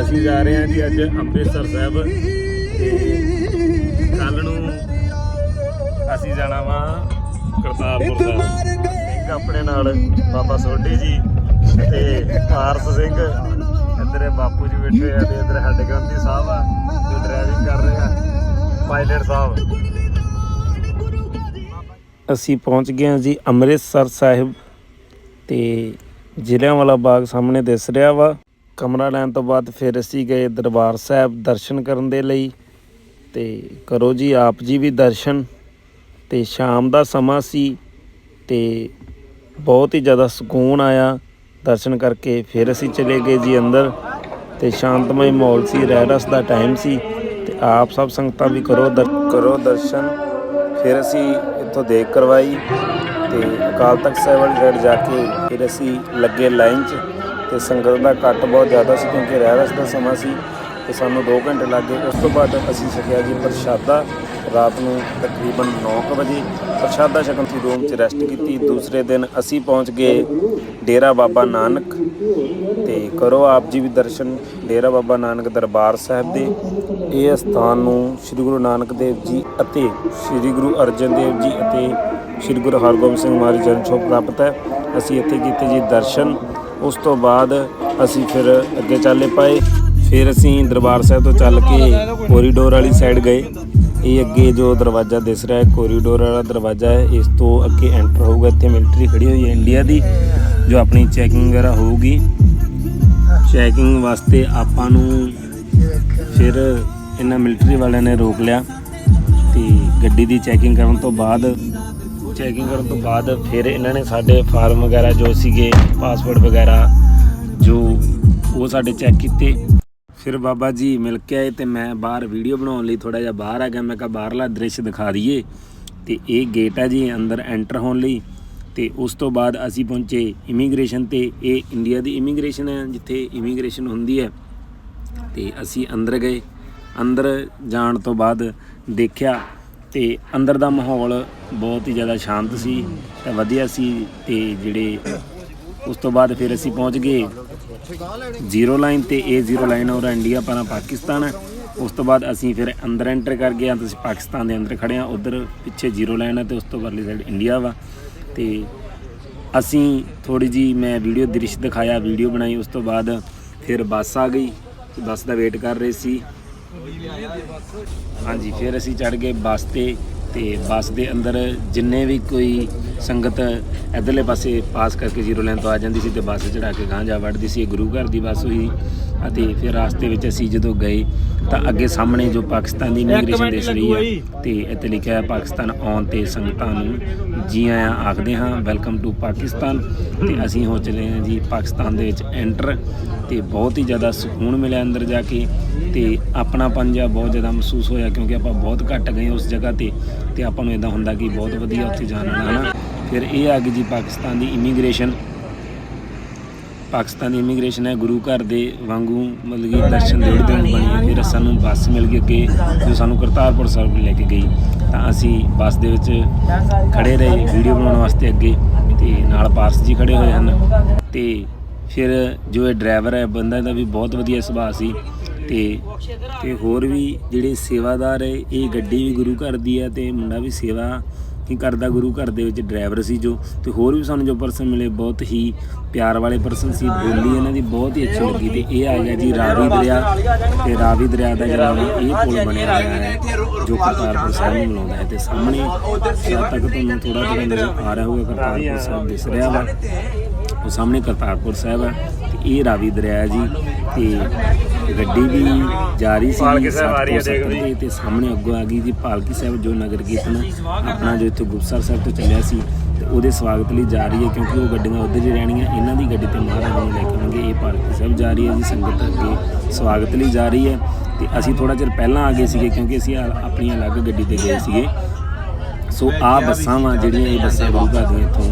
ਅਸੀਂ ਜਾ ਰਹੇ ਹਾਂ ਜੀ ਅੱਜ ਅੰਮ੍ਰਿਤਸਰ ਸਾਹਿਬ ਤੇ ਕੱਲ ਨੂੰ ਅਸੀਂ ਜਾਣਾ ਵਾ ਕਰਤਾਰਪੁਰ ਸਾਹਿਬ। ਇੱਕ ਆਪਣੇ ਨਾਲ ਬਾਬਾ ਸੋਢੀ ਜੀ ਤੇ ਪਾਰਸ ਸਿੰਘ। ਇੱਧਰ ਬਾਪੂ ਜੀ ਬੈਠੇ ਆ ਤੇ ਇੱਧਰ ਸਾਡੇ ਗ੍ਰੰਥੀ ਸਾਹਿਬ ਆ ਤੇ ਡਰਾਈਵਿੰਗ ਕਰ ਰਹੇ ਆ ਪਾਇਲਟ ਸਾਹਿਬ। ਅਸੀਂ ਪਹੁੰਚ ਗਏ ਹਾਂ ਜੀ ਅੰਮ੍ਰਿਤਸਰ ਸਾਹਿਬ ਤੇ ਜ਼ਿਲ੍ਹਿਆਂਵਾਲਾ ਬਾਗ ਸਾਹਮਣੇ ਦਿਸ ਰਿਹਾ ਵਾ। ਕਮਰਾ ਲੈਣ ਤੋਂ ਬਾਅਦ ਫਿਰ ਅਸੀਂ ਗਏ ਦਰਬਾਰ ਸਾਹਿਬ ਦਰਸ਼ਨ ਕਰਨ ਦੇ ਲਈ ਤੇ ਕਰੋ ਜੀ ਆਪ ਜੀ ਵੀ ਦਰਸ਼ਨ ਤੇ ਸ਼ਾਮ ਦਾ ਸਮਾਂ ਸੀ ਤੇ ਬਹੁਤ ਹੀ ਜ਼ਿਆਦਾ ਸਕੂਨ ਆਇਆ ਦਰਸ਼ਨ ਕਰਕੇ ਫਿਰ ਅਸੀਂ ਚਲੇ ਗਏ ਜੀ ਅੰਦਰ ਤੇ ਸ਼ਾਂਤਮਈ ਮਾਹੌਲ ਸੀ ਰਹਿਰਸ ਦਾ ਟਾਈਮ ਸੀ ਤੇ ਆਪ ਸਭ ਸੰਗਤਾਂ ਵੀ ਕਰੋ ਦਰ ਕਰੋ ਦਰਸ਼ਨ। ਫਿਰ ਅਸੀਂ ਇੱਥੋਂ ਦੇਖ ਕਰਵਾਈ ਤੇ ਅਕਾਲ ਤਖਤ ਸਾਹਿਬ ਵਾਲੀ ਜਾ ਕੇ ਫਿਰ ਅਸੀਂ ਲੱਗੇ ਲਾਈਨ 'ਚ ਤੇ ਸੰਗਤ ਦਾ ਕੱਟ ਬਹੁਤ ਜ਼ਿਆਦਾ ਸੀ ਕਿਉਂਕਿ ਰਹਿ ਰਸ ਦਾ ਸਮਾਂ ਸੀ ਤੇ ਸਾਨੂੰ 2 ਘੰਟੇ ਲੱਗ ਗਏ। ਉਸ ਤੋਂ ਬਾਅਦ ਅਸੀਂ ਛਕਿਆ ਜੀ ਪ੍ਰਸ਼ਾਦਾ। ਰਾਤ ਨੂੰ ਤਕਰੀਬਨ 9 ਵਜੇ ਪ੍ਰਸ਼ਾਦਾ ਛਕਣ ਦੀ ਰੂਮ 'ਚ ਰੈਸਟ ਕੀਤੀ। ਦੂਸਰੇ ਦਿਨ ਅਸੀਂ ਪਹੁੰਚ ਗਏ ਡੇਰਾ ਬਾਬਾ ਨਾਨਕ। ਤੇ ਕਰੋ ਆਪ ਜੀ ਵੀ ਦਰਸ਼ਨ ਡੇਰਾ ਬਾਬਾ ਨਾਨਕ ਦਰਬਾਰ ਸਾਹਿਬ ਦੇ। ਇਹ ਸਥਾਨ ਨੂੰ ਸ੍ਰੀ ਗੁਰੂ ਨਾਨਕ ਦੇਵ ਜੀ ਅਤੇ ਸ੍ਰੀ ਗੁਰੂ ਅਰਜਨ ਦੇਵ ਜੀ ਅਤੇ ਸ੍ਰੀ ਗੁਰੂ ਹਰਗੋਬਿੰਦ ਸਿੰਘ ਮਹਾਰਾਜ ਜਨ ਛੋਹ ਪ੍ਰਾਪਤ ਹੈ। ਅਸੀਂ ਇੱਥੇ ਕੀਤੇ ਜੀ ਦਰਸ਼ਨ। ਉਸ ਤੋਂ ਬਾਅਦ ਅਸੀਂ ਫਿਰ ਅੱਗੇ ਚੱਲੇ ਪਾਏ। ਫਿਰ ਅਸੀਂ ਦਰਬਾਰ ਸਾਹਿਬ ਤੋਂ ਚੱਲ ਕੇ ਕੋਰੀਡੋਰ ਵਾਲੀ ਸਾਈਡ ਗਏ। ਇਹ ਅੱਗੇ ਜੋ ਦਰਵਾਜ਼ਾ ਦਿਸ ਰਿਹਾ ਹੈ ਕੋਰੀਡੋਰ ਵਾਲਾ ਦਰਵਾਜ਼ਾ ਹੈ, ਇਸ ਤੋਂ ਅੱਗੇ ਐਂਟਰ ਹੋਊਗਾ ਇੱਥੇ ਮਿਲਟਰੀ ਖੜੀ ਹੋਈ ਹੈ ਇੰਡੀਆ ਦੀ, ਜੋ ਆਪਣੀ ਚੈਕਿੰਗ ਵਗੈਰਾ ਹੋਊਗੀ। ਚੈਕਿੰਗ ਵਾਸਤੇ ਆਪਾਂ ਨੂੰ ਫਿਰ ਇਹਨਾਂ ਮਿਲਟਰੀ ਵਾਲਿਆਂ ਨੇ ਰੋਕ ਲਿਆ ਤੇ ਗੱਡੀ ਦੀ ਚੈਕਿੰਗ ਕਰਨ ਤੋਂ ਬਾਅਦ ਚੈਕਿੰਗ ਕਰਨ ਤੋਂ ਬਾਅਦ ਫਿਰ ਇਹਨਾਂ ਨੇ ਸਾਡੇ ਫਾਰਮ ਵਗੈਰਾ ਜੋ ਸੀਗੇ, ਪਾਸਪੋਰਟ ਵਗੈਰਾ, ਜੋ ਉਹ ਸਾਡੇ ਚੈੱਕ ਕੀਤੇ। ਫਿਰ ਬਾਬਾ ਜੀ ਮਿਲ ਕੇ ਆਏ ਤੇ ਮੈਂ ਬਾਹਰ ਵੀਡੀਓ ਬਣਾਉਣ ਲਈ ਥੋੜਾ ਜਿਹਾ ਬਾਹਰ ਆ ਗਿਆ। ਮੈਂ ਕਿਹਾ ਬਾਹਰਲਾ ਦ੍ਰਿਸ਼ ਦਿਖਾ ਦਈਏ। ਤੇ ਇਹ ਗੇਟ ਹੈ ਜੀ, ਅੰਦਰ ਐਂਟਰ ਹੋਣ ਲਈ। ਤੇ ਉਸ ਤੋਂ ਬਾਅਦ ਅਸੀਂ ਪਹੁੰਚੇ ਇਮੀਗ੍ਰੇਸ਼ਨ ਤੇ। ਇਹ ਇੰਡੀਆ ਦੀ ਇਮੀਗ੍ਰੇਸ਼ਨ ਹੈ, ਜਿੱਥੇ ਇਮੀਗ੍ਰੇਸ਼ਨ ਹੁੰਦੀ ਹੈ। ਤੇ ਅਸੀਂ ਅੰਦਰ ਗਏ। ਅੰਦਰ ਜਾਣ ਤੋਂ ਬਾਅਦ ਦੇਖਿਆ ਤੇ ਅੰਦਰ ਦਾ ਮਾਹੌਲ ਬਹੁਤ ਹੀ ਜ਼ਿਆਦਾ ਸ਼ਾਂਤ ਸੀ ਤੇ ਵਧੀਆ ਸੀ ਤੇ ਜਿਹੜੇ ਉਸ ਤੋਂ ਬਾਅਦ ਫਿਰ ਅਸੀਂ ਪਹੁੰਚ ਗਏ ਜ਼ੀਰੋ ਲਾਈਨ ਤੇ ਇਹ ਜ਼ੀਰੋ ਲਾਈਨ ਔਰ ਇੰਡੀਆ ਪਰਾਂ ਪਾਕਿਸਤਾਨ ਹੈ। ਉਸ ਤੋਂ ਬਾਅਦ ਅਸੀਂ ਫਿਰ ਅੰਦਰ ਐਂਟਰ ਕਰ ਗਏ ਹਾਂ ਤੁਸੀਂ ਪਾਕਿਸਤਾਨ ਦੇ ਅੰਦਰ ਖੜੇ ਹਾਂ। ਉਧਰ ਪਿੱਛੇ ਜ਼ੀਰੋ ਲਾਈਨ ਹੈ ਤੇ ਉਸ ਤੋਂ ਪਰਲੀ ਸਾਈਡ ਇੰਡੀਆ ਵਾ। ਤੇ ਅਸੀਂ ਥੋੜੀ ਜੀ ਮੈਂ ਵੀਡੀਓ ਦ੍ਰਿਸ਼ ਦਿਖਾਇਆ, ਵੀਡੀਓ ਬਣਾਈ, ਉਸ ਤੋਂ ਬਾਅਦ ਫਿਰ ਬੱਸ ਆ ਗਈ। ਬੱਸ ਦਾ ਵੇਟ ਕਰ ਰਹੇ ਸੀ। ਹਾਂਜੀ ਫਿਰ ਅਸੀਂ ਚੜ ਗਏ ਬੱਸ ਤੇ ਤੇ ਬੱਸ ਦੇ ਅੰਦਰ ਜਿੰਨੇ ਵੀ ਕੋਈ ਸੰਗਤ ਇਧਰਲੇ ਪਾਸੇ ਪਾਸ ਕਰਕੇ ਜ਼ੀਰੋ ਲਾਈਨ ਤੋਂ ਆ ਜਾਂਦੀ ਸੀ ਤੇ ਬੱਸ ਚੜਾ ਕੇ ਗਾਂਹ ਜਾ ਵੜਦੀ ਸੀ ਇਹ ਗੁਰੂ ਘਰ ਦੀ ਬੱਸ ਹੋਈ ਅਤੇ ਫਿਰ ਰਾਸਤੇ ਵਿੱਚ ਅਸੀਂ ਜਦੋਂ ਗਏ ਤਾਂ ਅੱਗੇ ਸਾਹਮਣੇ ਜੋ ਪਾਕਿਸਤਾਨ ਦੀ ਇਮੀਗ੍ਰੇਸ਼ਨ ਦਿਸ ਰਹੀ ਹੈ ਤੇ ਇੱਥੇ ਲਿਖਿਆ ਹੈ ਪਾਕਿਸਤਾਨ ਆਉਣ ਤੇ ਸੰਗਤਾਂ ਨੂੰ ਜੀ ਆਇਆਂ ਆਖਦੇ ਹਾਂ ਵੈਲਕਮ ਟੂ ਪਾਕਿਸਤਾਨ। ਤੇ ਅਸੀਂ ਹੋ ਚਲੇ ਹਾਂ ਜੀ ਪਾਕਿਸਤਾਨ ਦੇ ਵਿੱਚ ਐਂਟਰ ਤੇ ਬਹੁਤ ਹੀ ਜ਼ਿਆਦਾ ਸਕੂਨ ਮਿਲਿਆ ਅੰਦਰ ਜਾ ਕੇ ਤੇ ਆਪਣਾ ਪੰਜਾ ਬਹੁਤ ਜ਼ਿਆਦਾ ਮਹਿਸੂਸ ਹੋਇਆ ਕਿਉਂਕਿ ਆਪਾਂ ਬਹੁਤ ਘੱਟ ਗਏ ਉਸ ਜਗ੍ਹਾ ਤੇ ਤੇ ਆਪਾਂ ਨੂੰ ਇਦਾਂ ਹੁੰਦਾ ਕਿ ਬਹੁਤ ਵਧੀਆ ਉੱਥੇ ਜਾਣ ਨਾਲ ਹਨਾ? ਫਿਰ ਇਹ ਆ ਗਈ ਜੀ ਪਾਕਿਸਤਾਨ ਦੀ ਇਮੀਗ੍ਰੇਸ਼ਨ ਪਾਕਿਸਤਾਨ ਦੀ ਇਮੀਗ੍ਰੇਸ਼ਨ ਹੈ, ਗੁਰੂ ਘਰ ਦੇ ਵਾਂਗੂ ਮਤਲਬ ਕਿ ਦਰਸ਼ਨ ਦੇ ਬਣੀ ਹੈ ਫਿਰ ਸਾਨੂੰ ਬੱਸ ਮਿਲ ਗਈ ਅੱਗੇ, ਜੋ ਸਾਨੂੰ ਕਰਤਾਰਪੁਰ ਸਾਹਿਬ ਲੈ ਕੇ ਗਈ। ਤਾਂ ਅਸੀਂ ਬੱਸ ਦੇ ਵਿੱਚ ਖੜੇ ਰਹੇ ਵੀਡੀਓ ਬਣਾਉਣ ਵਾਸਤੇ ਅੱਗੇ ਤੇ ਨਾਲ ਪਾਰਸ ਜੀ ਖੜੇ ਹੋਏ ਹਨ। ਤੇ ਫਿਰ ਜੋ ਇਹ ਡਰਾਈਵਰ ਹੈ, ਬੰਦਾ ਦਾ ਵੀ ਬਹੁਤ ਵਧੀਆ ਸੁਭਾਅ ਸੀ ਤੇ ਤੇ ਹੋਰ ਵੀ ਜਿਹੜੇ ਸੇਵਾਦਾਰ ਹੈ, ਇਹ ਗੱਡੀ ਵੀ ਗੁਰੂ ਘਰ ਦੀ ਹੈ ਤੇ ਮੁੰਡਾ ਵੀ ਸੇਵਾ ਹੀ ਕਰਦਾ ਗੁਰੂ ਘਰ ਦੇ ਵਿੱਚ ਡਰਾਈਵਰ ਸੀ ਜੋ ਤੇ ਹੋਰ ਵੀ ਸਾਨੂੰ ਜੋ ਪਰਸਨ ਮਿਲੇ, ਬਹੁਤ ਹੀ ਪਿਆਰ ਵਾਲੇ ਪਰਸਨ ਸੀ, ਬੋਲੀ ਇਹਨਾਂ ਦੀ ਬਹੁਤ ਹੀ ਅੱਛੀ ਲੱਗੀ ਤੇ ਇਹ ਆ ਗਿਆ ਜੀ ਰਾਵੀ ਦਰਿਆ ਤੇ ਰਾਵੀ ਦਰਿਆ ਦਾ ਜਿਹੜਾ ਵਾ, ਇਹ ਪੁਲ ਬਣਿਆ ਹੋਇਆ ਹੈ, ਜੋ ਕਰਤਾਰਪੁਰ ਸਾਹਿਬ ਨੂੰ ਮਿਲਾਉਂਦਾ ਹੈ ਤੇ ਸਾਹਮਣੇ ਜਦ ਤੱਕ ਤੁਹਾਨੂੰ ਥੋੜਾ ਥੋੜਾ ਨਜ਼ਰ ਆ ਰਿਹਾ ਹੋਊਗਾ, ਕਰਤਾਰਪੁਰ ਸਾਹਿਬ ਦਿਸ ਰਿਹਾ ਵਾ। ਉਹ ਸਾਹਮਣੇ ਕਰਤਾਰਪੁਰ ਸਾਹਿਬ ਹੈ ਤੇ ਇਹ ਰਾਵੀ ਦਰਿਆ ਹੈ ਜੀ ਤੇ ਗੱਡੀ ਵੀ ਜਾ ਰਹੀ ਸੀ ਪਾਲਕੀ ਸਾਹਿਬ ਆ ਰਹੀ ਹੈ ਦੇਖੋ ਤੇ ਸਾਹਮਣੇ ਅੱਗੋਂ ਆ ਗਈ ਜੀ ਪਾਲਕੀ ਸਾਹਿਬ ਜੋ ਨਗਰ ਕੀਰਤਨ ਆਪਣਾ ਜੋ ਇੱਥੇ ਗੁਪਸਰ ਸਾਹਿਬ ਤੋਂ ਚੱਲਿਆ ਸੀ ਤੇ ਉਹਦੇ ਸਵਾਗਤ ਲਈ ਜਾ ਰਹੀ ਹੈ ਕਿਉਂਕਿ ਉਹ ਗੱਡੀਆਂ ਉੱਧਰ ਹੀ ਰਹਿਣੀਆਂ ਇਹਨਾਂ ਦੀ ਗੱਡੀ ਤੇ ਮਹਾਰਾਜ ਨੂੰ ਲੈ ਕੇ ਆਉਣਗੇ ਇਹ ਪਾਲਕੀ ਸਾਹਿਬ ਜਾ ਰਹੀ ਹੈ ਜੀ ਸੰਗਤ ਅੱਗੇ ਸਵਾਗਤ ਲਈ ਜਾ ਰਹੀ ਹੈ ਤੇ ਅਸੀਂ ਥੋੜਾ ਚਿਰ ਪਹਿਲਾਂ ਆ ਗਏ ਸੀਗੇ ਕਿਉਂਕਿ ਅਸੀਂ ਆ- ਆਪਣੀ ਅਲੱਗ ਗੱਡੀ ਤੇ ਗਏ ਸੀਗੇ। ਸੋ ਆ ਬੱਸਾਂ ਵਾ ਜਿਹੜੀਆਂ ਇਹ ਬੱਸਾਂ ਗੁਰੂ ਘਰ ਦੀਆਂ ਇੱਥੋਂ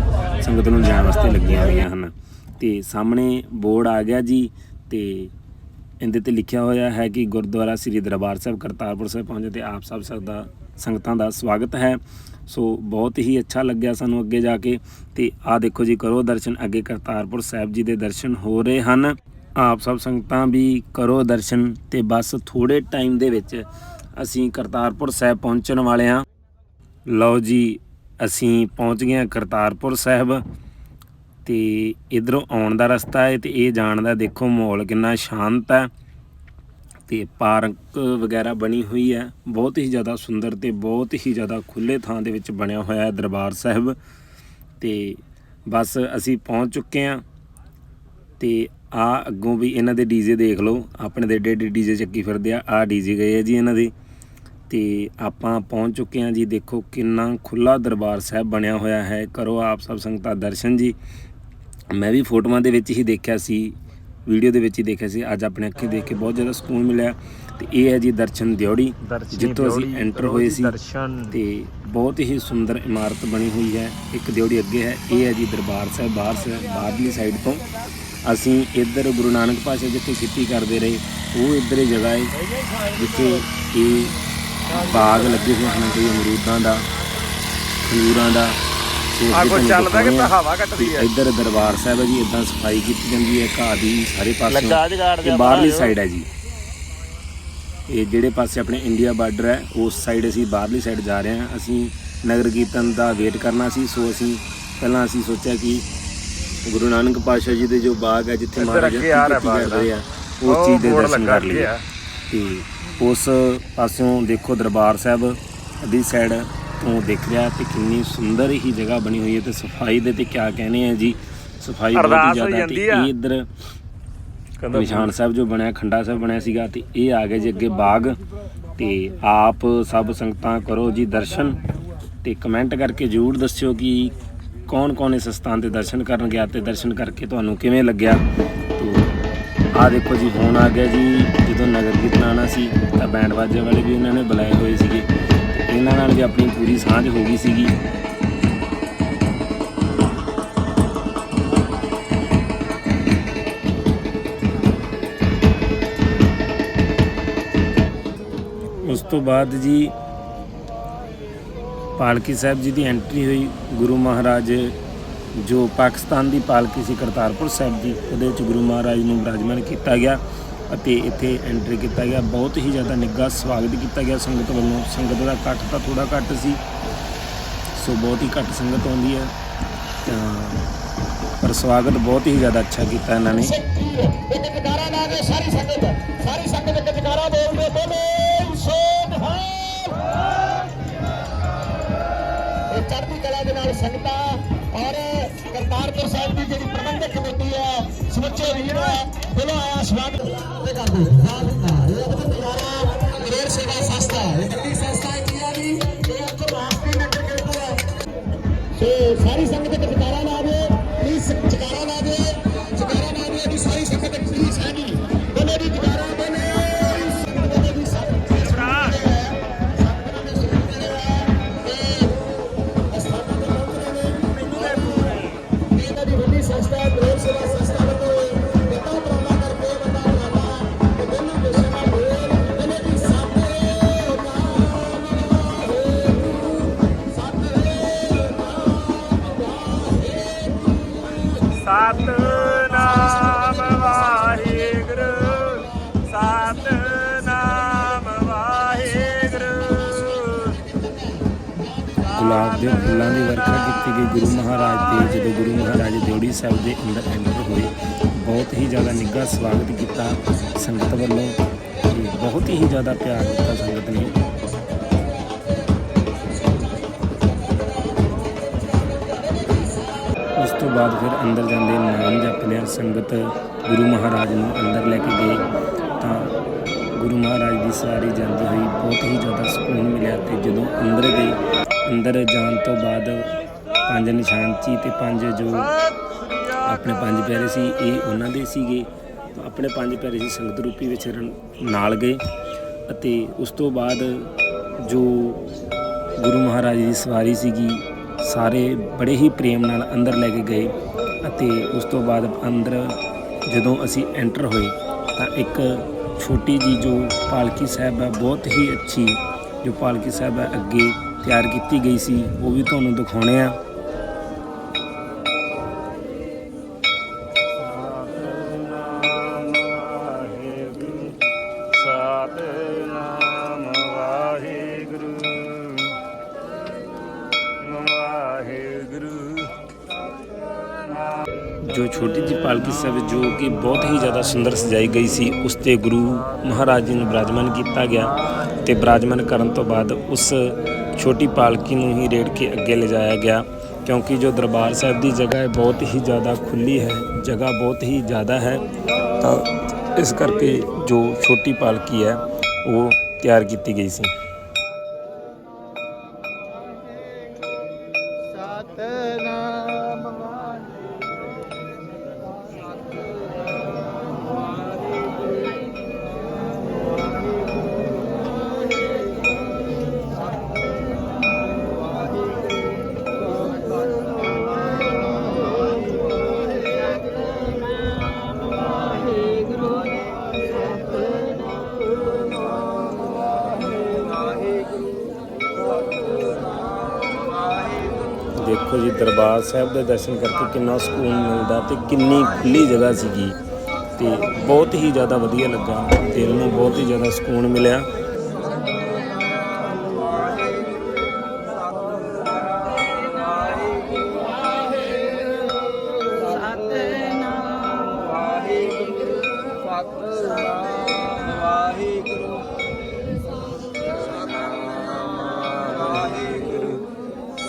ਸੰਗਤ ਨੂੰ ਜਾਣ ਵਾਸਤੇ ਲੱਗੀਆਂ ਹੋਈਆਂ ਹਨ। ਤੇ ਸਾਹਮਣੇ ਬੋਰਡ ਆ ਗਿਆ ਜੀ ਤੇ ਇਹਦੇ ਤੇ ਲਿਖਿਆ ਹੋਇਆ ਹੈ ਕਿ ਗੁਰਦੁਆਰਾ ਸ੍ਰੀ ਦਰਬਾਰ ਸਾਹਿਬ ਕਰਤਾਰਪੁਰ ਸਾਹਿਬ ਪਹੁੰਚੇ ਤੇ ਆਪ ਸਭ ਸਕਦਾ ਸੰਗਤਾਂ ਦਾ ਸਵਾਗਤ ਹੈ। ਸੋ ਬਹੁਤ ਹੀ ਅੱਛਾ ਲੱਗਿਆ ਸਾਨੂੰ ਅੱਗੇ ਜਾ ਕੇ ਤੇ ਆ ਦੇਖੋ ਜੀ, ਕਰੋ ਦਰਸ਼ਨ ਅੱਗੇ ਕਰਤਾਰਪੁਰ ਸਾਹਿਬ ਜੀ ਦੇ ਦਰਸ਼ਨ ਹੋ ਰਹੇ ਹਨ। ਆਪ ਸਭ ਸੰਗਤਾਂ ਵੀ ਕਰੋ ਦਰਸ਼ਨ ਤੇ ਬਸ ਥੋੜੇ ਟਾਈਮ ਦੇ ਵਿੱਚ ਅਸੀਂ ਕਰਤਾਰਪੁਰ ਸਾਹਿਬ ਪਹੁੰਚਣ ਵਾਲੇ ਹਾਂ। ਲਓ ਜੀ ਅਸੀਂ ਪਹੁੰਚ ਗਏ ਹਾਂ ਕਰਤਾਰਪੁਰ ਸਾਹਿਬ ਤੇ ਇਧਰੋਂ ਆਉਣ ਦਾ ਰਸਤਾ ਹੈ ਤੇ ਇਹ ਜਾਣ ਦਾ ਦੇਖੋ ਮਾਹੌਲ ਕਿੰਨਾ ਸ਼ਾਂਤ ਹੈ ਤੇ ਪਾਰਕ ਵਗੈਰਾ ਬਣੀ ਹੋਈ ਹੈ। ਬਹੁਤ ਹੀ ਜ਼ਿਆਦਾ ਸੁੰਦਰ ਤੇ ਬਹੁਤ ਹੀ ਜ਼ਿਆਦਾ ਖੁੱਲੇ ਥਾਂ ਦੇ ਵਿੱਚ ਬਣਿਆ ਹੋਇਆ ਹੈ ਦਰਬਾਰ ਸਾਹਿਬ ਤੇ ਬਸ ਅਸੀਂ ਪਹੁੰਚ ਚੁੱਕੇ ਹਾਂ ਤੇ ਆ ਅੱਗੋਂ ਵੀ ਇਹਨਾਂ ਦੇ ਡੀਜੇ ਦੇਖ ਲਓ। ਆਪਣੇ ਦੇ ਏਡੇ ਡੀਜੇ ਚੱਕੀ ਫਿਰਦੇ ਆ ਆ ਡੀਜੇ ਗਏ ਆ ਜੀ ਇਹਨਾਂ ਦੇ। ਤੇ ਆਪਾਂ ਪਹੁੰਚ ਚੁੱਕੇ ਹਾਂ ਜੀ। ਦੇਖੋ ਕਿੰਨਾ ਖੁੱਲਾ ਦਰਬਾਰ ਸਾਹਿਬ ਬਣਿਆ ਹੋਇਆ ਹੈ। ਕਰੋ ਆਪ ਸਭ ਸੰਗਤਾਂ ਦਰਸ਼ਨ ਜੀ। ਮੈਂ ਵੀ ਫੋਟੋਆਂ ਦੇ ਵਿੱਚ ਹੀ ਦੇਖਿਆ ਸੀ ਵੀਡੀਓ ਦੇ ਵਿੱਚ ਹੀ ਦੇਖਿਆ ਸੀ। ਅੱਜ ਆਪਣੇ ਅੱਖੀਂ ਦੇਖ ਕੇ ਬਹੁਤ ਜ਼ਿਆਦਾ ਸਕੂਨ ਮਿਲਿਆ। ਤੇ ਇਹ ਹੈ ਜੀ ਦਰਸ਼ਨ ਦਿਉੜੀ ਜਿੱਥੋਂ ਅਸੀਂ ਐਂਟਰ ਹੋਏ ਸੀ। ਦਰਸ਼ਨ। ਤੇ ਬਹੁਤ ਹੀ ਸੁੰਦਰ ਇਮਾਰਤ ਬਣੀ ਹੋਈ ਹੈ। ਇੱਕ ਦਿਉੜੀ ਅੱਗੇ ਹੈ। ਇਹ ਹੈ ਜੀ ਦਰਬਾਰ ਸਾਹਿਬ ਬਾਹਰ ਬਾਹਰਲੀ ਸਾਈਡ ਤੋਂ। ਅਸੀਂ ਇੱਧਰ ਗੁਰੂ ਨਾਨਕ ਪਾਸ਼ਾ ਜਿੱਥੇ ਖੇਤੀ ਕਰਦੇ ਰਹੇ ਉਹ ਇੱਧਰ ਹੀ ਜਗ੍ਹਾ ਹੈ। ਜਿੱਥੇ ਇਹ ਬਾਗ ਲੱਗੇ ਹੋਏ ਹਨ ਕੋਈ ਅਮਰੂਦਾਂ ਦਾ ਖਜੂਰਾਂ ਦਾ ਤੇ ਆ ਅੱਗੇ ਕੋਈ ਤੁਹਾਨੂੰ ਚੱਲਦਾ ਕਿ ਦਿਖਾਉਂਦੇ ਤਾਂ ਆ। ਹਵਾ ਕੱਟਦੀ ਹੈ? ਇੱਧਰ ਦਰਬਾਰ ਸਾਹਿਬ ਹੈ ਜੀ ਇਦਾਂ ਸਫ਼ਾਈ ਕੀਤੀ ਜਾਂਦੀ ਹੈ ਘਾਹ ਦੀ ਸਾਰੇ ਪਾਸੇ ਲੱਗਾ ਜਗਾੜ ਬਾਹਰਲੀ ਸਾਈਡ ਹੈ ਜੀ। ਇਹ ਜਿਹੜੇ ਪਾਸੇ ਆਪਣੇ ਇੰਡੀਆ ਬਾਰਡਰ ਹੈ ਉਸ ਸਾਈਡ ਅਸੀਂ ਬਾਹਰਲੀ ਸਾਈਡ ਜਾ ਰਹੇ ਹਾਂ। ਅਸੀਂ ਨਗਰ ਕੀਰਤਨ ਦਾ ਵੇਟ ਕਰਨਾ ਸੀ ਸੋ ਅਸੀਂ ਪਹਿਲਾਂ ਅਸੀਂ ਸੋਚਿਆ ਕਿ ਗੁਰੂ ਨਾਨਕ ਪਾਤਸ਼ਾਹ ਜੀ ਦੇ ਜੋ ਬਾਗ ਹੈ ਜਿੱਥੇ ਮਹਾਰਾਜ ਅੱਗੇ ਆ ਰਿਹਾ ਆ ਉਹ ਚੀਜ਼ ਦੇ ਦਰਸ਼ਨ ਕਰ ਲਈਏ। ਤੇ ਉਸ ਪਾਸਿਓਂ ਦੇਖੋ ਦਰਬਾਰ ਸਾਹਿਬ ਦੀ ਸਾਈਡ ਤੋਂ ਦਿਖ ਰਿਹਾ ਤੇ ਕਿੰਨੀ ਸੁੰਦਰ ਹੀ ਜਗ੍ਹਾ ਬਣੀ ਹੋਈ ਹੈ ਤੇ ਸਫ਼ਾਈ ਦੇ ਤੇ ਕਿਆ ਕਹਿੰਦੇ ਆ ਜੀ। ਸਫ਼ਾਈ ਬਹੁਤ ਜ਼ਿਆਦਾ ਤੇ ਇੱਧਰ ਨਿਸ਼ਾਨ ਸਾਹਿਬ ਜੋ ਬਣਿਆ ਖੰਡਾ ਸਾਹਿਬ ਬਣਿਆ ਸੀਗਾ ਤੇ ਇਹ ਆ ਗਏ ਜੀ ਅੱਗੇ ਬਾਗ। ਤੇ ਆਪ ਸਭ ਸੰਗਤਾਂ ਕਰੋ ਜੀ ਦਰਸ਼ਨ ਤੇ ਕਮੈਂਟ ਕਰਕੇ ਜਰੂਰ ਦੱਸਿਓ ਕਿ ਕੌਣ ਕੌਣ ਇਸ ਸਥਾਨ ਤੇ ਦਰਸ਼ਨ ਕਰਨ ਗਿਆ ਤੇ ਦਰਸ਼ਨ ਕਰਕੇ ਤੁਹਾਨੂੰ ਕਿਵੇਂ ਲੱਗਿਆ। ਤੇ ਆ ਦੇਖੋ ਜੀ ਹੁਣ ਆ ਗਿਆ ਜੀ ਨਗਰ ਕੀਰਤਨ ਆਉਣਾ ਸੀ ਤਾਂ ਬੈਂਡ ਵਾਜੇ ਵਾਲੇ ਵੀ ਉਹਨਾਂ ਨੇ ਬੁਲਾਏ ਹੋਏ ਸੀਗੇ। ਇਹਨਾਂ ਨਾਲ ਵੀ ਆਪਣੀ ਪੂਰੀ ਸਾਂਝ ਹੋ ਗਈ ਸੀਗੀ। ਉਸ ਤੋਂ ਬਾਅਦ ਜੀ ਪਾਲਕੀ ਸਾਹਿਬ ਜੀ ਦੀ ਐਂਟਰੀ ਹੋਈ ਗੁਰੂ ਮਹਾਰਾਜ, ਜੋ ਪਾਕਿਸਤਾਨ ਦੀ ਪਾਲਕੀ ਸੀ ਕਰਤਾਰਪੁਰ ਸਾਹਿਬ ਦੀ, ਉਹਦੇ ਵਿੱਚ ਗੁਰੂ ਮਹਾਰਾਜ ਨੂੰ ਬਿਰਾਜਮਾਨ ਕੀਤਾ ਗਿਆ। ਅਤੇ ਇੱਥੇ ਐਂਟਰੀ ਕੀਤਾ ਗਿਆ। ਬਹੁਤ ਹੀ ਜ਼ਿਆਦਾ ਨਿੱਘਾ ਸਵਾਗਤ ਕੀਤਾ ਗਿਆ ਸੰਗਤ ਵੱਲੋਂ। ਸੰਗਤ ਦਾ ਇਕੱਠ ਤਾਂ ਥੋੜਾ ਘੱਟ ਸੀ। ਸੋ ਬਹੁਤ ਹੀ ਘੱਟ ਸੰਗਤ ਆਉਂਦੀ ਹੈ। ਤਾਂ ਪਰ ਸਵਾਗਤ ਬਹੁਤ ਹੀ ਜ਼ਿਆਦਾ ਅੱਛਾ ਕੀਤਾ ਇਹਨਾਂ ਨੇ। ਇੱਕ ਜਕਾਰਾ ਲਾ ਕੇ ਸਾਰੀ ਸੰਗਤ ਸਾਰੀ ਸੰਗਤ ਇੱਕ ਜਕਾਰਾ ਬੋਲਦੇ ਬੋਲੇ ਸੋ ਇਹ ਚੜ੍ਹਦੀ ਕਲਾ ਦੇ ਨਾਲ ਸੰਗਤਾਂ ਔਰ ਕਰਤਾਰਪੁਰ ਸਾਹਿਬ ਦੀ ਹੈ ਦਿਲੋਂ ਆਇਆ ਸਵਾਗਤ ਇਹ ਕਰ ਦੋ ਨਾਲ ਹੁੰਦਾ ਇਹ ਅਦਭੁਤ ਨਜ਼ਾਰਾ ਕੇਰ ਸੇਵਾ ਸੰਸਥਾ ਇਹ ਵੱਡੀ ਸੰਸਥਾ ਹੈ ਜੀ? ਇਹ ਅੱਜ ਰਾਸ਼ਟਰੀ ਨਗਰ ਕੀਰਤਨ ਹੈ। ਸੋ ਸਾਰੀ ਸੰਗਤ ਇੱਕ ਜਕਾਰਾ ਲਾਵੇ ਸਤਨਾਮ ਵਾਹਿਗੁਰੂ ਸਤਨਾਮ ਵਾਹਿਗੁਰੂ। ਗੁਲਾਬ ਦੇ ਫੁੱਲਾਂ ਦੀ ਵਰਖਾ ਕੀਤੀ ਗਈ ਗੁਰੂ ਮਹਾਰਾਜ ਤੇ, ਜਦੋਂ ਗੁਰੂ ਮਹਾਰਾਜ ਦਿਉੜੀ ਸਾਹਿਬ ਦੇ ਅੰਦਰ ਐਂਟਰ ਹੋਏ, ਬਹੁਤ ਹੀ ਜ਼ਿਆਦਾ ਨਿੱਘਾ ਸਵਾਗਤ ਕੀਤਾ ਸੰਗਤ ਵੱਲੋਂ ਬਹੁਤ ਹੀ ਜ਼ਿਆਦਾ ਪਿਆਰ ਦਿੱਤਾ ਸੰਗਤ ਨੇ। ਉਸ ਤੋਂ ਬਾਅਦ ਫਿਰ ਅੰਦਰ ਜਾਂਦੇ ਨਾਮ ਜਪਦਿਆਂ ਸੰਗਤ ਗੁਰੂ ਮਹਾਰਾਜ ਨੂੰ ਅੰਦਰ ਲੈ ਕੇ ਗਏ ਤਾਂ ਗੁਰੂ ਮਹਾਰਾਜ ਦੀ ਸਵਾਰੀ ਜਾਂਦੀ ਹੋਈ ਬਹੁਤ ਹੀ ਜ਼ਿਆਦਾ ਸਕੂਨ ਮਿਲਿਆ ਤੇ ਜਦੋਂ ਅੰਦਰ ਗਏ ਅੰਦਰ ਜਾਣ ਤੋਂ ਬਾਅਦ ਪੰਜ ਨਿਸ਼ਾਨ ਸੀ ਤੇ ਪੰਜ ਜੋ ਆਪਣੇ ਪੰਜ ਪਿਆਰੇ ਸੀ, ਇਹ ਉਹਨਾਂ ਦੇ ਸੀਗੇ। ਆਪਣੇ ਪੰਜ ਪਿਆਰੇ ਸੀ ਸੰਗਤ ਰੂਪੀ ਵਿੱਚ ਰਨ- ਨਾਲ ਗਏ ਅਤੇ ਉਸ ਤੋਂ ਬਾਅਦ ਜੋ ਗੁਰੂ ਮਹਾਰਾਜ ਦੀ ਸਵਾਰੀ ਸੀਗੀ ਸਾਰੇ ਬੜੇ ਹੀ ਪ੍ਰੇਮ ਨਾਲ ਅੰਦਰ ਲੈ ਕੇ ਗਏ ਅਤੇ ਉਸ ਤੋਂ ਬਾਅਦ ਅੰਦਰ ਜਦੋਂ ਅਸੀਂ ਐਂਟਰ ਹੋਏ ਤਾਂ ਇੱਕ ਛੋਟੀ ਜੀ ਜੋ ਪਾਲਕੀ ਸਾਹਿਬ ਹੈ, ਬਹੁਤ ਹੀ ਅੱਛੀ ਜੋ ਪਾਲਕੀ ਸਾਹਿਬ ਹੈ, ਅੱਗੇ ਤਿਆਰ ਕੀਤੀ ਗਈ ਸੀ, ਉਹ ਵੀ ਤੁਹਾਨੂੰ ਦਿਖਾਉਣੇ ਆ। ਜੋ ਛੋਟੀ ਜਿਹੀ ਪਾਲਕੀ ਸਾਹਿਬ ਜੋ ਕਿ ਬਹੁਤ ਹੀ ਜ਼ਿਆਦਾ ਸੁੰਦਰ ਸਜਾਈ ਗਈ ਸੀ, ਉਸ ਤੇ ਗੁਰੂ ਮਹਾਰਾਜ ਜੀ ਨੂੰ ਬਰਾਜਮਾਨ ਕੀਤਾ ਗਿਆ ਤੇ ਬਰਾਜਮਾਨ ਕਰਨ ਤੋਂ ਬਾਅਦ ਉਸ ਛੋਟੀ ਪਾਲਕੀ ਨੂੰ ਹੀ ਰੇੜ ਕੇ ਅੱਗੇ ਲਿਜਾਇਆ ਗਿਆ, ਕਿਉਂਕਿ ਜੋ ਦਰਬਾਰ ਸਾਹਿਬ ਦੀ ਜਗ੍ਹਾ ਹੈ, ਬਹੁਤ ਹੀ ਜ਼ਿਆਦਾ ਖੁੱਲੀ ਹੈ, ਜਗ੍ਹਾ ਬਹੁਤ ਹੀ ਜ਼ਿਆਦਾ ਹੈ, ਤਾਂ ਇਸ ਕਰਕੇ ਜੋ ਛੋਟੀ ਪਾਲਕੀ ਹੈ, ਉਹ ਤਿਆਰ ਕੀਤੀ ਗਈ ਸੀ। ਦੇਖੋ ਜੀ, ਦਰਬਾਰ ਸਾਹਿਬ ਦੇ ਦਰਸ਼ਨ ਕਰਕੇ ਕਿੰਨਾ ਸਕੂਨ ਮਿਲਦਾ ਤੇ ਕਿੰਨੀ ਖੁੱਲੀ ਜਗ੍ਹਾ ਸੀਗੀ ਤੇ ਬਹੁਤ ਹੀ ਜ਼ਿਆਦਾ ਵਧੀਆ ਲੱਗਾ। ਦਿਲ ਨੂੰ ਬਹੁਤ ਹੀ ਜ਼ਿਆਦਾ ਸਕੂਨ ਮਿਲਿਆ।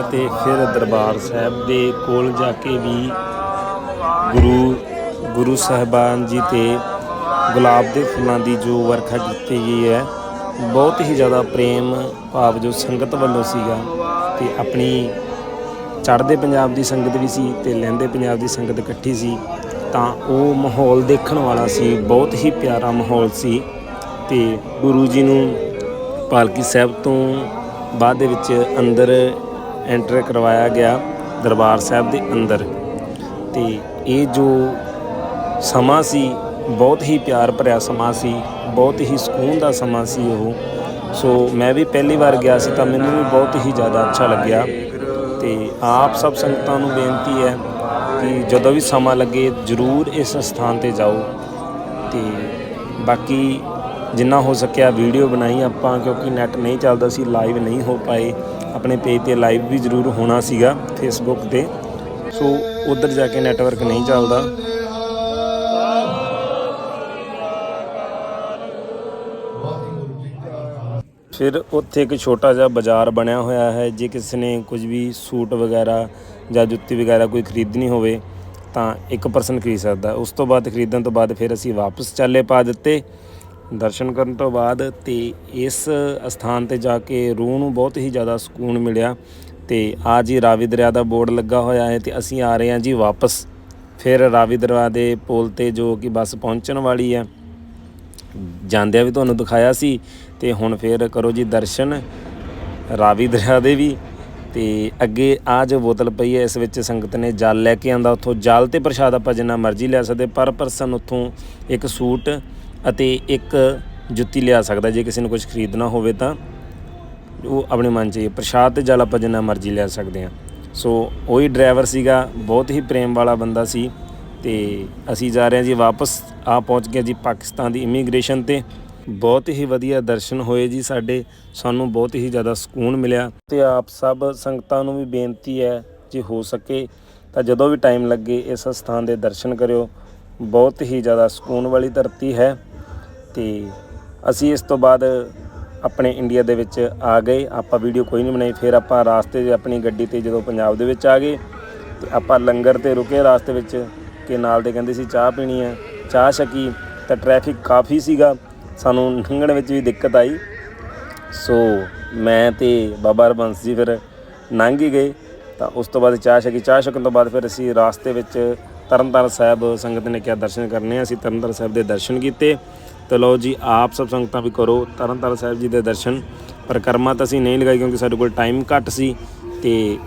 ਅਤੇ ਫਿਰ ਦਰਬਾਰ ਸਾਹਿਬ ਦੇ ਕੋਲ ਜਾ ਕੇ ਵੀ ਗੁਰੂ ਗੁਰੂ ਸਾਹਿਬਾਨ ਜੀ ਤੇ ਗੁਲਾਬ ਦੇ ਫੁੱਲਾਂ ਦੀ ਜੋ ਵਰਖਾ ਕੀਤੀ ਗਈ ਹੈ, ਬਹੁਤ ਹੀ ਜ਼ਿਆਦਾ ਪ੍ਰੇਮ ਭਾਵ ਜੋ ਸੰਗਤ ਵੱਲੋਂ ਸੀਗਾ ਤੇ ਆਪਣੀ ਚੜ੍ਹਦੇ ਪੰਜਾਬ ਦੀ ਸੰਗਤ ਵੀ ਸੀ ਤੇ ਲਹਿੰਦੇ ਪੰਜਾਬ ਦੀ ਸੰਗਤ ਇਕੱਠੀ ਸੀ, ਤਾਂ ਉਹ ਮਾਹੌਲ ਦੇਖਣ ਵਾਲਾ ਸੀ, ਬਹੁਤ ਹੀ ਪਿਆਰਾ ਮਾਹੌਲ ਸੀ ਤੇ ਗੁਰੂ ਜੀ ਨੂੰ ਪਾਲਕੀ ਸਾਹਿਬ ਤੋਂ ਬਾਅਦ ਦੇ ਵਿੱਚ ਅੰਦਰ ਐਂਟਰ ਕਰਵਾਇਆ ਗਿਆ ਦਰਬਾਰ ਸਾਹਿਬ ਦੇ ਅੰਦਰ। ਤੇ ਇਹ ਜੋ ਸਮਾਂ ਸੀ, ਬਹੁਤ ਹੀ ਪਿਆਰ ਭਰਿਆ ਸਮਾਂ ਸੀ, ਬਹੁਤ ਹੀ ਸਕੂਨ ਦਾ ਸਮਾਂ ਸੀ ਉਹ। ਸੋ ਮੈਂ ਵੀ ਪਹਿਲੀ ਵਾਰ ਗਿਆ ਸੀ ਤਾਂ ਮੈਨੂੰ ਵੀ ਬਹੁਤ ਹੀ ਜ਼ਿਆਦਾ ਅੱਛਾ ਲੱਗਿਆ। ਤੇ ਆਪ ਸਭ ਸੰਗਤਾਂ ਨੂੰ ਬੇਨਤੀ ਹੈ ਕਿ ਜਦੋਂ ਵੀ ਸਮਾਂ ਲੱਗੇ, ਜ਼ਰੂਰ ਇਸ ਸਥਾਨ ਤੇ ਜਾਓ। ਤੇ ਬਾਕੀ ਜਿੰਨਾ ਹੋ ਸਕਿਆ ਵੀਡੀਓ ਬਣਾਈ ਆਪਾਂ, ਕਿਉਂਕਿ ਨੈਟ ਨਹੀਂ ਚੱਲਦਾ ਸੀ, ਲਾਈਵ ਨਹੀਂ ਹੋ ਪਾਏ। ਆਪਣੇ ਪੇਜ ਤੇ ਲਾਈਵ ਵੀ ਜ਼ਰੂਰ ਹੋਣਾ ਸੀਗਾ ਫੇਸਬੁੱਕ ਤੇ। ਸੋ ਉਧਰ ਜਾ ਕੇ ਨੈਟਵਰਕ ਨਹੀਂ ਚੱਲਦਾ। ਫਿਰ ਉੱਥੇ ਇੱਕ ਛੋਟਾ ਜਿਹਾ ਬਾਜ਼ਾਰ ਬਣਿਆ ਹੋਇਆ ਹੈ। ਜੇ ਕਿਸੇ ਨੇ ਕੁਝ ਵੀ ਸੂਟ ਵਗੈਰਾ ਜਾਂ ਜੁੱਤੀ ਵਗੈਰਾ ਕੋਈ ਖਰੀਦਣੀ ਹੋਵੇ, ਤਾਂ ਇੱਕ ਪਰਸਨ ਖਰੀਦ ਸਕਦਾ। ਉਸ ਤੋਂ ਬਾਅਦ ਖਰੀਦਣ ਤੋਂ ਬਾਅਦ ਫਿਰ ਅਸੀਂ ਵਾਪਸ ਚਾਲੇ ਪਾ ਦਿੱਤੇ। ਦਰਸ਼ਨ ਕਰਨ ਤੋਂ ਬਾਅਦ ਤੇ ਇਸ ਸਥਾਨ ਤੇ ਜਾ ਕੇ ਰੂਹ ਨੂੰ ਬਹੁਤ ਹੀ ਜ਼ਿਆਦਾ ਸਕੂਨ ਮਿਲਿਆ ਤੇ ਆ ਜੀ ਰਾਵੀ ਦਰਿਆ ਦਾ ਬੋਰਡ ਲੱਗਾ ਹੋਇਆ ਹੈ ਤੇ ਅਸੀਂ ਆ ਰਹੇ ਹਾਂ ਜੀ ਵਾਪਸ। ਫਿਰ ਰਾਵੀ ਦਰਿਆ ਦੇ ਪੁਲ ਤੇ ਜੋ ਕਿ ਬੱਸ ਪਹੁੰਚਣ ਵਾਲੀ ਹੈ, ਜਾਂਦਿਆਂ ਵੀ ਤੁਹਾਨੂੰ ਦਿਖਾਇਆ ਸੀ ਤੇ ਹੁਣ ਫਿਰ ਕਰੋ ਜੀ ਦਰਸ਼ਨ ਰਾਵੀ ਦਰਿਆ ਦੇ ਵੀ। ਤੇ ਅੱਗੇ ਆ ਜੋ ਬੋਤਲ ਪਈ ਹੈ, ਇਸ ਵਿੱਚ ਸੰਗਤ ਨੇ ਜਲ ਲੈ ਕੇ ਆਂਦਾ, ਉੱਥੋਂ ਜਲ ਤੇ ਪ੍ਰਸ਼ਾਦ ਆਪਾਂ ਜਿੰਨਾ ਮਰਜ਼ੀ ਲੈ ਸਕਦੇ ਪਰ ਪਰਸਨ ਉੱਥੋਂ ਇੱਕ ਸੂਟ ਅਤੇ ਇੱਕ ਜੁੱਤੀ ਲਿਆ ਸਕਦਾ ਜੇ ਕਿਸੇ ਨੂੰ ਕੁਝ ਖਰੀਦਣਾ ਹੋਵੇ ਤਾਂ। ਉਹ ਆਪਣੇ ਮਨ 'ਚ ਪ੍ਰਸ਼ਾਦ ਤੇ ਜਲ ਆਪਾਂ ਜਿੰਨਾ ਮਰਜ਼ੀ ਲੈ ਸਕਦੇ ਹਾਂ। ਸੋ ਉਹੀ ਡਰਾਈਵਰ ਸੀਗਾ, ਬਹੁਤ ਹੀ ਪ੍ਰੇਮ ਵਾਲਾ ਬੰਦਾ ਸੀ ਤੇ ਅਸੀਂ ਜਾ ਰਹੇ ਹਾਂ ਜੀ ਵਾਪਸ, ਆ ਪਹੁੰਚ ਗਏ ਜੀ ਪਾਕਿਸਤਾਨ ਦੀ ਇਮੀਗ੍ਰੇਸ਼ਨ ਤੇ। ਬਹੁਤ ਹੀ ਵਧੀਆ ਦਰਸ਼ਨ ਹੋਏ ਜੀ ਸਾਡੇ, ਸਾਨੂੰ ਬਹੁਤ ਹੀ ਜ਼ਿਆਦਾ ਸਕੂਨ ਮਿਲਿਆ ਤੇ ਆਪ ਸਭ ਸੰਗਤਾਂ ਨੂੰ ਵੀ ਬੇਨਤੀ ਹੈ ਜੇ ਹੋ ਸਕੇ ਤਾਂ ਜਦੋਂ ਵੀ ਟਾਈਮ ਲੱਗੇ ਇਸ ਸਥਾਨ ਦੇ ਦਰਸ਼ਨ ਕਰਿਓ। ਬਹੁਤ ਹੀ ਜ਼ਿਆਦਾ ਸਕੂਨ ਵਾਲੀ ਧਰਤੀ ਹੈ। ਤੇ ਅਸੀਂ ਇਸ ਤੋਂ ਬਾਅਦ ਆਪਣੇ ਇੰਡੀਆ ਦੇ ਵਿੱਚ ਆ ਗਏ। ਆਪਾਂ ਵੀਡੀਓ ਕੋਈ ਨਹੀਂ ਬਣਾਈ, ਫਿਰ ਆਪਾਂ ਰਾਸਤੇ 'ਚ ਆਪਣੀ ਗੱਡੀ ਤੇ ਜਦੋਂ ਪੰਜਾਬ ਦੇ ਵਿੱਚ ਆ ਗਏ ਤੇ ਆਪਾਂ ਲੰਗਰ ਤੇ ਰੁਕੇ ਰਾਸਤੇ ਵਿੱਚ ਕਿ ਨਾਲ ਦੇ ਕਹਿੰਦੇ ਸੀ ਚਾਹ ਪੀਣੀ ਹੈ ਚਾਹ ਛਕੀ ਤਾਂ ਟ੍ਰੈਫਿਕ ਕਾਫੀ ਸੀਗਾ। ਸਾਨੂੰ ਲੰਘਣ ਵਿੱਚ ਵੀ ਦਿੱਕਤ ਆਈ। ਸੋ ਮੈਂ ਤੇ ਬਾਬਾ ਹਰਬੰਸ ਜੀ ਫਿਰ ਲੰਘ ਹੀ ਗਏ। ਤਾਂ ਉਸ ਤੋਂ ਬਾਅਦ ਚਾਹ ਛਕੀ, ਚਾਹ ਛਕਣ ਤੋਂ ਬਾਅਦ ਫਿਰ ਅਸੀਂ ਰਾਸਤੇ ਵਿੱਚ ਤਰਨਤਾਰਨ ਸਾਹਿਬ ਸੰਗਤ ਨੇ ਕਿਹਾ ਦਰਸ਼ਨ ਕਰਨੇ ਆ। ਅਸੀਂ ਤਰਨਤਾਰਨ ਸਾਹਿਬ ਦੇ ਦਰਸ਼ਨ ਕੀਤੇ। ਤੇ ਲਓ ਜੀ, ਆਪ ਸਭ ਸੰਗਤਾਂ ਵੀ ਕਰੋ। ਤਰਨਤਾਰਨ ਸਾਹਿਬ ਜੀ ਦੇ ਦਰਸ਼ਨ। ਪਰਿਕਰਮਾ ਤਾਂ ਅਸੀਂ ਨਹੀਂ ਲਗਾਈ ਕਿਉਂਕਿ ਸਾਡੇ ਕੋਲ ਟਾਈਮ ਘੱਟ ਸੀ। ਤੇ